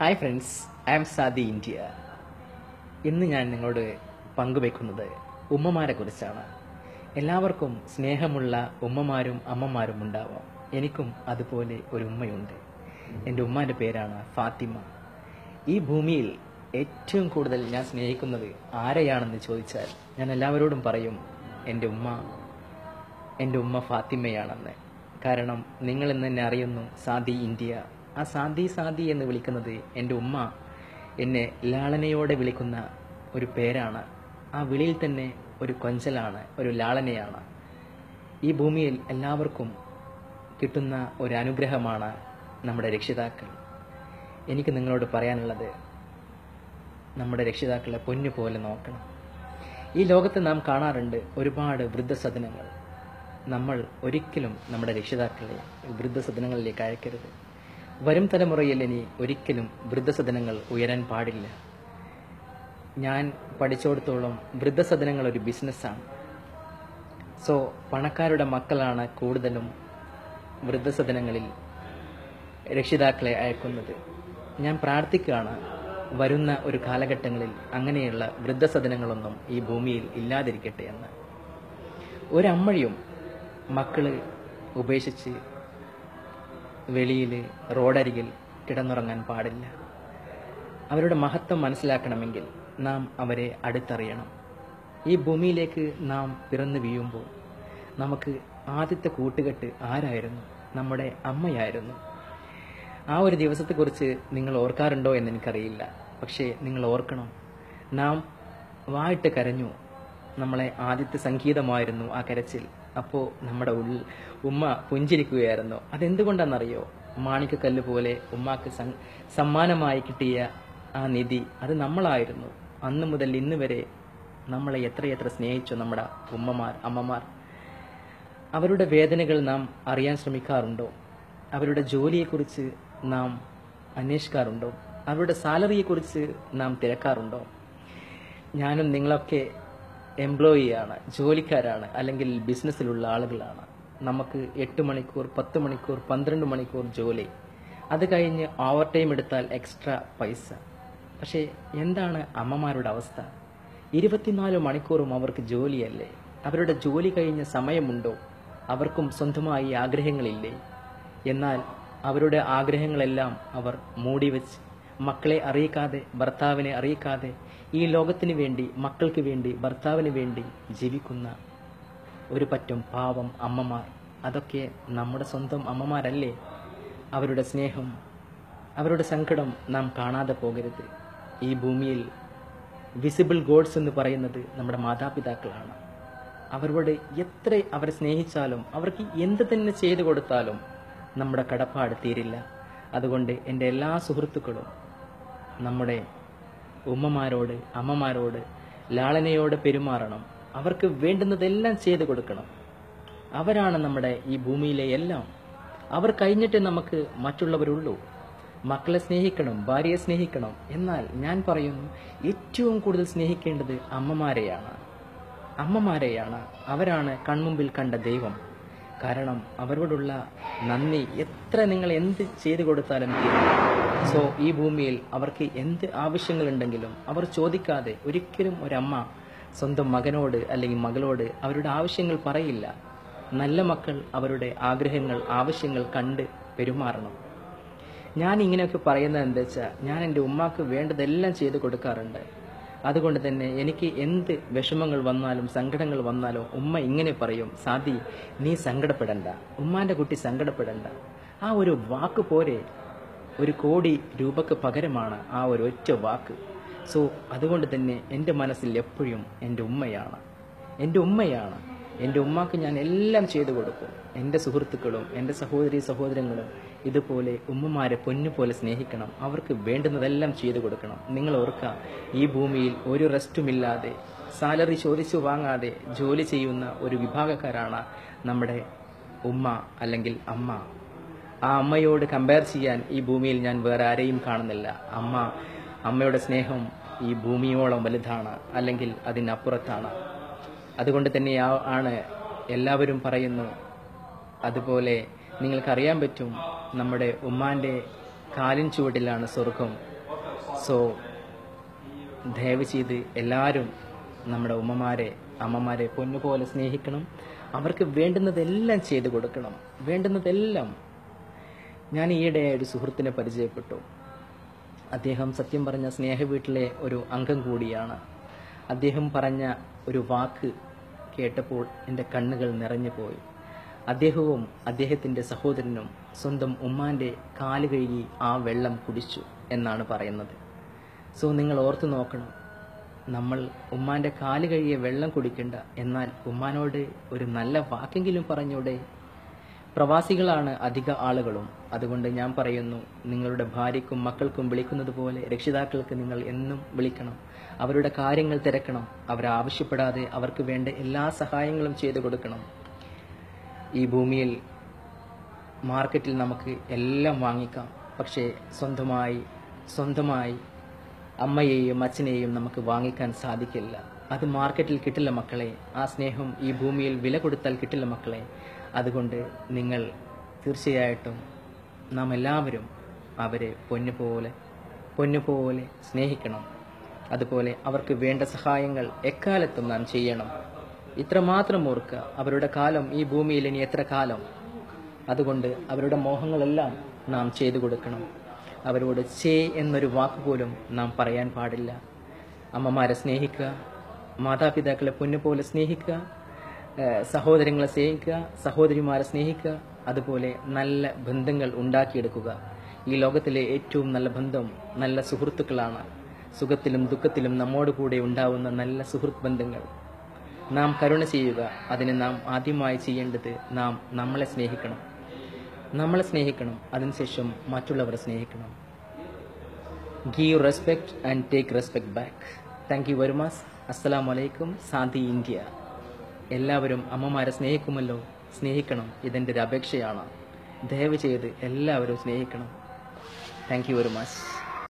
Hi friends I am Sadi India ഇന്ന് ഞാൻ നിങ്ങളോട് പങ്കുവെക്കുന്നത് ഉമ്മമാരെ കുറിച്ചാണ്. എല്ലാവർക്കും സ്നേഹമുള്ള ഉമ്മമാരും അമ്മമാരും ഉണ്ടാവാം. എനിക്കും അതുപോലെ ഒരു ഉമ്മയുണ്ട്. എന്റെ ഉമ്മാന്റെ പേരാണ് ഫാത്തിമ. ഈ ഭൂമിയിൽ ഏറ്റവും കൂടുതൽ ഞാൻ സ്നേഹിക്കുന്നത് ആരെയാണെന്ന് ചോദിച്ചാൽ ഞാൻ എല്ലാവരോടും പറയും എന്റെ ഉമ്മ എന്റെ ഉമ്മ ഫാത്തിമയാണെന്ന്. കാരണം നിങ്ങൾ എന്നെ അറിയുന്നു സാദി ഇന്ത്യ. ആ സാന്തി സാന്തി എന്ന് വിളിക്കുന്നത് എന്റെ ഉമ്മ എന്നെ ലാളനയോടെ വിളിക്കുന്ന ഒരു പേരാണ്. ആ വിളിയിൽ തന്നെ ഒരു കൊഞ്ചലാണ് ഒരു ലാളനയാണ്. ഈ ഭൂമിയിൽ എല്ലാവർക്കും കിട്ടുന്ന ഒരു അനുഗ്രഹമാണ് നമ്മുടെ രക്ഷിതാക്കൾ. എനിക്ക് നിങ്ങളോട് പറയാനുള്ളത് നമ്മുടെ രക്ഷിതാക്കളെ പൊന്നു പോലെ നോക്കണം. ഈ ലോകത്ത് നാം കാണാറുണ്ട് ഒരുപാട് വൃദ്ധസദനങ്ങൾ. നമ്മൾ ഒരിക്കലും നമ്മുടെ രക്ഷിതാക്കളെ വൃദ്ധസദനങ്ങളിലേക്ക് അയക്കരുത്. വരും തലമുറയിൽ ഇനി ഒരിക്കലും വൃദ്ധസദനങ്ങൾ ഉയരാൻ പാടില്ല. ഞാൻ പഠിച്ചിടത്തോളം വൃദ്ധസദനങ്ങൾ ഒരു ബിസിനസ്സാണ്. സോ പണക്കാരുടെ മക്കളാണ് കൂടുതലും വൃദ്ധസദനങ്ങളിൽ രക്ഷിതാക്കളെ അയക്കുന്നത്. ഞാൻ പ്രാർത്ഥിക്കുകയാണ് വരുന്ന ഒരു കാലഘട്ടങ്ങളിൽ അങ്ങനെയുള്ള വൃദ്ധസദനങ്ങളൊന്നും ഈ ഭൂമിയിൽ ഇല്ലാതിരിക്കട്ടെ എന്ന്. ഒരമ്മയും മക്കൾ ഉപേക്ഷിച്ച് വെളിയിൽ റോഡരികിൽ കിടന്നുറങ്ങാൻ പാടില്ല. അവരുടെ മഹത്വം മനസ്സിലാക്കണമെങ്കിൽ നാം അവരെ അടുത്തറിയണം. ഈ ഭൂമിയിലേക്ക് നാം പിറന്നു വീഴുമ്പോൾ നമുക്ക് ആദ്യത്തെ കൂട്ടുകെട്ട് ആരായിരുന്നു? നമ്മുടെ അമ്മയായിരുന്നു. ആ ഒരു ദിവസത്തെക്കുറിച്ച് നിങ്ങൾ ഓർക്കാറുണ്ടോ എന്ന് എനിക്കറിയില്ല. പക്ഷേ നിങ്ങൾ ഓർക്കണം നാം വായിട്ട് കരഞ്ഞു. നമ്മളെ ആദ്യത്തെ സംഗീതമായിരുന്നു ആ കരച്ചിൽ. അപ്പോൾ നമ്മുടെ ഉള്ളിൽ ഉമ്മ പുഞ്ചിരിക്കുകയായിരുന്നു. അതെന്തുകൊണ്ടാണെന്നറിയോ? മാണിക്കക്കല്ല് പോലെ ഉമ്മാക്ക് സമ്മാനമായി കിട്ടിയ ആ നിധി അത് നമ്മളായിരുന്നു. അന്ന് മുതൽ ഇന്ന് വരെ നമ്മളെ എത്രയെത്ര സ്നേഹിച്ചു നമ്മുടെ ഉമ്മമാർ അമ്മമാർ. അവരുടെ വേദനകൾ നാം അറിയാൻ ശ്രമിക്കാറുണ്ടോ? അവരുടെ ജോലിയെക്കുറിച്ച് നാം അന്വേഷിക്കാറുണ്ടോ? അവരുടെ സാലറിയെക്കുറിച്ച് നാം തിരക്കാറുണ്ടോ? ഞാനും നിങ്ങളൊക്കെ എംപ്ലോയിയാണ് ജോലിക്കാരാണ് അല്ലെങ്കിൽ ബിസിനസ്സിലുള്ള ആളുകളാണ്. നമുക്ക് എട്ട് മണിക്കൂർ പത്ത് മണിക്കൂർ പന്ത്രണ്ട് മണിക്കൂർ ജോലി. അത് കഴിഞ്ഞ് ഓവർ ടൈം എടുത്താൽ എക്സ്ട്രാ പൈസ. പക്ഷേ എന്താണ് അമ്മമാരുടെ അവസ്ഥ? ഇരുപത്തിനാല് മണിക്കൂറും അവർക്ക് ജോലിയല്ലേ? അവരുടെ ജോലി കഴിഞ്ഞ സമയമുണ്ടോ? അവർക്കും സ്വന്തമായി ആഗ്രഹങ്ങളില്ലേ? എന്നാൽ അവരുടെ ആഗ്രഹങ്ങളെല്ലാം അവർ മൂടിവെച്ച് മക്കളെ അറിയിക്കാതെ ഭർത്താവിനെ അറിയിക്കാതെ ഈ ലോകത്തിന് വേണ്ടി മക്കൾക്ക് വേണ്ടി ഭർത്താവിന് വേണ്ടി ജീവിക്കുന്ന ഒരു പറ്റം പാവം അമ്മമാർ. അതൊക്കെ നമ്മുടെ സ്വന്തം അമ്മമാരല്ലേ? അവരുടെ സ്നേഹം അവരുടെ സങ്കടം നാം കാണാതെ പോകരുത്. ഈ ഭൂമിയിൽ വിസിബിൾ ഗോഡ്സ് എന്ന് പറയുന്നത് നമ്മുടെ മാതാപിതാക്കളാണ്. അവരോട് എത്ര അവരെ സ്നേഹിച്ചാലും അവർക്ക് എന്ത് തന്നെ ചെയ്തു കൊടുത്താലും നമ്മുടെ കടപ്പാട് തീരില്ല. അതുകൊണ്ട് എന്റെ എല്ലാ സുഹൃത്തുക്കളും നമ്മുടെ ഉമ്മമാരോട് അമ്മമാരോട് ലാളനയോട് പെരുമാറണം. അവർക്ക് വേണ്ടുന്നതെല്ലാം ചെയ്തു കൊടുക്കണം. അവരാണ് നമ്മുടെ ഈ ഭൂമിയിലെ എല്ലാം. അവർ കഴിഞ്ഞിട്ട് നമുക്ക് മറ്റുള്ളവരുള്ളൂ. മക്കളെ സ്നേഹിക്കണം ഭാര്യയെ സ്നേഹിക്കണം. എന്നാൽ ഞാൻ പറയുന്നു ഏറ്റവും കൂടുതൽ സ്നേഹിക്കേണ്ടത് അമ്മമാരെയാണ്. അമ്മമാരെയാണ്. അവരാണ് കൺമുമ്പിൽ കണ്ട ദൈവം. കാരണം അവരോടുള്ള നന്ദി. എത്ര നിങ്ങൾ എന്ത് ചെയ്തു കൊടുത്താലും സോ ഈ ഭൂമിയിൽ അവർക്ക് എന്ത് ആവശ്യങ്ങളുണ്ടെങ്കിലും അവർ ചോദിക്കാതെ ഒരിക്കലും ഒരമ്മ സ്വന്തം മകനോട് അല്ലെങ്കിൽ മകളോട് അവരുടെ ആവശ്യങ്ങൾ പറയില്ല. നല്ല മക്കൾ അവരുടെ ആഗ്രഹങ്ങൾ ആവശ്യങ്ങൾ കണ്ട് പെരുമാറണം. ഞാൻ ഇങ്ങനെയൊക്കെ പറയുന്നത് എന്താ വെച്ചാൽ ഞാൻ എന്റെ ഉമ്മാക്ക് വേണ്ടതെല്ലാം ചെയ്തു കൊടുക്കാറുണ്ട്. അതുകൊണ്ട് തന്നെ എനിക്ക് എന്ത് വിഷമങ്ങൾ വന്നാലും സങ്കടങ്ങൾ വന്നാലും ഉമ്മ ഇങ്ങനെ പറയും സാദി നീ സങ്കടപ്പെടണ്ട. ഉമ്മാന്റെ കുട്ടി സങ്കടപ്പെടണ്ട. ആ ഒരു വാക്ക് പോരെ ഒരു കോടി രൂപക്ക് പകരമാണ് ആ ഒരു ഒറ്റ വാക്ക്. സോ അതുകൊണ്ട് തന്നെ എന്റെ മനസ്സിൽ എപ്പോഴും എന്റെ ഉമ്മയാണ്. എന്റെ ഉമ്മയാണ്. എന്റെ ഉമ്മാക്ക് ഞാൻ എല്ലാം ചെയ്തു കൊടുക്കും. എന്റെ സുഹൃത്തുക്കളും എന്റെ സഹോദരി സഹോദരങ്ങളും ഇതുപോലെ ഉമ്മമാരെ പൊന്നുപോലെ സ്നേഹിക്കണം. അവർക്ക് വേണ്ടുന്നതെല്ലാം ചെയ്തു കൊടുക്കണം. നിങ്ങൾ ഓർക്കുക ഈ ഭൂമിയിൽ ഒരു റെസ്റ്റുമില്ലാതെ സാലറി ചോദിച്ചു വാങ്ങാതെ ജോലി ചെയ്യുന്ന ഒരു വിഭാഗക്കാരാണ് നമ്മുടെ ഉമ്മ അല്ലെങ്കിൽ അമ്മ. ആ അമ്മയോട് കമ്പയർ ചെയ്യാൻ ഈ ഭൂമിയിൽ ഞാൻ വേറെ ആരെയും കാണുന്നില്ല. അമ്മ അമ്മയുടെ സ്നേഹം ഈ ഭൂമിയോളം വലുതാണ് അല്ലെങ്കിൽ അതിനപ്പുറത്താണ്. അതുകൊണ്ട് തന്നെ ആണ് എല്ലാവരും പറയുന്നു അതുപോലെ നിങ്ങൾക്കറിയാൻ പറ്റും നമ്മുടെ ഉമ്മാന്റെ കാലിൻ ചുവട്ടിലാണ് സ്വർഗം. സോ ദയവ് ചെയ്ത് എല്ലാവരും നമ്മുടെ ഉമ്മമാരെ അമ്മമാരെ പൊന്നുപോലെ സ്നേഹിക്കണം. അവർക്ക് വേണ്ടുന്നതെല്ലാം ചെയ്തു കൊടുക്കണം. വേണ്ടുന്നതെല്ലാം. ഞാൻ ഈയിടെ ഒരു സുഹൃത്തിനെ പരിചയപ്പെട്ടു. അദ്ദേഹം സത്യം പറഞ്ഞ സ്നേഹ വീട്ടിലെ ഒരു അംഗം കൂടിയാണ്. അദ്ദേഹം പറഞ്ഞ ഒരു വാക്ക് കേട്ടപ്പോൾ എന്റെ കണ്ണുകൾ നിറഞ്ഞു പോയി അദ്ദേഹവും അദ്ദേഹത്തിന്റെ സഹോദരനും സ്വന്തം ഉമ്മാന്റെ കാൽ കഴുകി ആ വെള്ളം കുടിച്ചു എന്നാണ് പറയുന്നത്. സോ നിങ്ങൾ ഓർത്തു നോക്കണം. നമ്മൾ ഉമ്മാന്റെ കാൽ കഴുകിയ വെള്ളം കുടിക്കേണ്ട. എന്നാൽ ഉമ്മാനോട് ഒരു നല്ല വാക്കെങ്കിലും പറഞ്ഞൂടെ? പ്രവാസികളാണ് അധിക ആളുകളും. അതുകൊണ്ട് ഞാൻ പറയുന്നു നിങ്ങളുടെ ഭാര്യക്കും മക്കൾക്കും വിളിക്കുന്നത് പോലെ രക്ഷിതാക്കൾക്ക് നിങ്ങൾ എന്നും വിളിക്കണം. അവരുടെ കാര്യങ്ങൾ തിരക്കണം. അവരാവശ്യപ്പെടാതെ അവർക്ക് വേണ്ട എല്ലാ സഹായങ്ങളും ചെയ്തു കൊടുക്കണം. ഈ ഭൂമിയിൽ മാർക്കറ്റിൽ നമുക്ക് എല്ലാം വാങ്ങിക്കാം. പക്ഷേ സ്വന്തമായി സ്വന്തമായി അമ്മയെയും അച്ഛനെയും നമുക്ക് വാങ്ങിക്കാൻ സാധിക്കില്ല. അത് മാർക്കറ്റിൽ കിട്ടില്ല മക്കളെ. ആ സ്നേഹം ഈ ഭൂമിയിൽ വില കൊടുത്താൽ കിട്ടില്ല മക്കളെ. അതുകൊണ്ട് നിങ്ങൾ തീർച്ചയായിട്ടും നാം എല്ലാവരും അവരെ പൊന്നുപോലെ പൊന്നുപോലെ സ്നേഹിക്കണം. അതുപോലെ അവർക്ക് വേണ്ട സഹായങ്ങൾ എക്കാലത്തും നാം ചെയ്യണം. ഇത്രമാത്രം ഓർക്കുക അവരുടെ കാലം ഈ ഭൂമിയിൽ ഇനി എത്ര കാലം? അതുകൊണ്ട് അവരുടെ മോഹങ്ങളെല്ലാം നാം ചെയ്തു കൊടുക്കണം. അവരോട് ചേ എന്നൊരു വാക്ക് പോലും നാം പറയാൻ പാടില്ല. അമ്മമാരെ സ്നേഹിക്കുക മാതാപിതാക്കളെ പൊന്നുപോലെ സ്നേഹിക്കുക സഹോദരങ്ങളെ സ്നേഹിക്കുക സഹോദരിമാരെ സ്നേഹിക്കുക അതുപോലെ നല്ല ബന്ധങ്ങൾ ഉണ്ടാക്കിയെടുക്കുക. ഈ ലോകത്തിലെ ഏറ്റവും നല്ല ബന്ധം നല്ല സുഹൃത്തുക്കളാണ്. സുഖത്തിലും ദുഃഖത്തിലും നമ്മോട് കൂടെ ഉണ്ടാവുന്ന നല്ല സുഹൃത്ത് ബന്ധങ്ങൾ. നാം കരുണ ചെയ്യുക. അതിന് നാം ആദ്യമായി ചെയ്യേണ്ടത് നാം നമ്മളെ സ്നേഹിക്കണം. നമ്മളെ സ്നേഹിക്കണം. അതിനുശേഷം മറ്റുള്ളവരെ സ്നേഹിക്കണം. Give respect and take respect back thank you very much അസ്സലാം വലൈക്കും സാന്തി ഇന്ത്യ എല്ലാവരും അമ്മമാരെ സ്നേഹിക്കുമല്ലോ. സ്നേഹിക്കണം. ഇതെന്റെ ഒരു അപേക്ഷയാണ്. ദയവ് ചെയ്ത് എല്ലാവരും സ്നേഹിക്കണം. Thank you very much